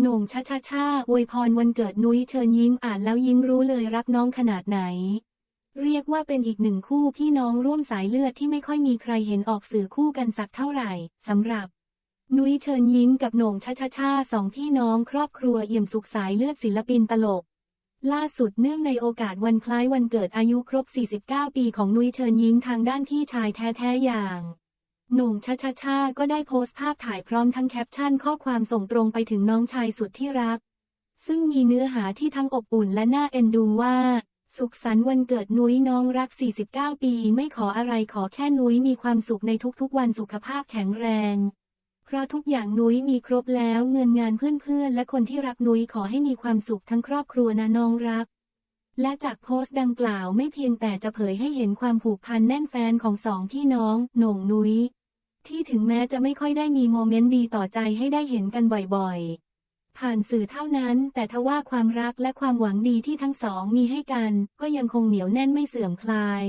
โหน่งชะชะชาอวยพรวันเกิดนุ้ยเชิญยิ้มอ่านแล้วยิ้มรู้เลยรักน้องขนาดไหน เรียกว่าเป็นอีกหนึ่งคู่พี่น้องร่วมสายเลือดที่ไม่ค่อยมีใครเห็นออกสื่อคู่กันสักเท่าไหร่สำหรับ นุ้ยเชิญยิ้มกับโหน่งชะชะชาสองพี่น้องครอบครัวเอี่ยมสุขสายเลือดศิลปินตลก ล่าสุดเนื่องในโอกาสวันคล้ายวันเกิดอายุครบ 49 ปีของนุ้ยเชิญยิ้มทางด้านพี่ชายแท้ๆอย่าง หน่งชะชะชาก็ได้โพสต์ภาพถ่ายพร้อมทั้งแคปชั่นข้อความส่งตรงไปถึงน้องชายสุดที่รัก ซึ่งมีเนื้อหาที่ทั้งอบอุ่นและน่าเอ็นดูว่า สุขสันต์วันเกิดนุ้ยน้องรัก 49 ปี ไม่ขออะไรขอแค่นุ้ยมีความสุขในทุกๆ วันสุขภาพแข็งแรง เพราะทุกอย่างนุ้ยมีครบแล้วเงินงานเพื่อนๆ และคนที่รักนุ้ยขอให้มีความสุขทั้งครอบครัวนะน้องรักและจากโพสต์ดังกล่าวไม่เพียงแต่จะเผยให้เห็นความผูกพันแน่นแฟนของสองพี่น้อง หน่งนุ้ย ที่ถึงแม้จะไม่ค่อยได้มีโมเมนต์ดีต่อใจให้ได้เห็นกันบ่อยๆ ผ่านสื่อเท่านั้น แต่ทว่าความรักและความหวังดีที่ทั้งสองมีให้กัน ก็ยังคงเหนียวแน่นไม่เสื่อมคลาย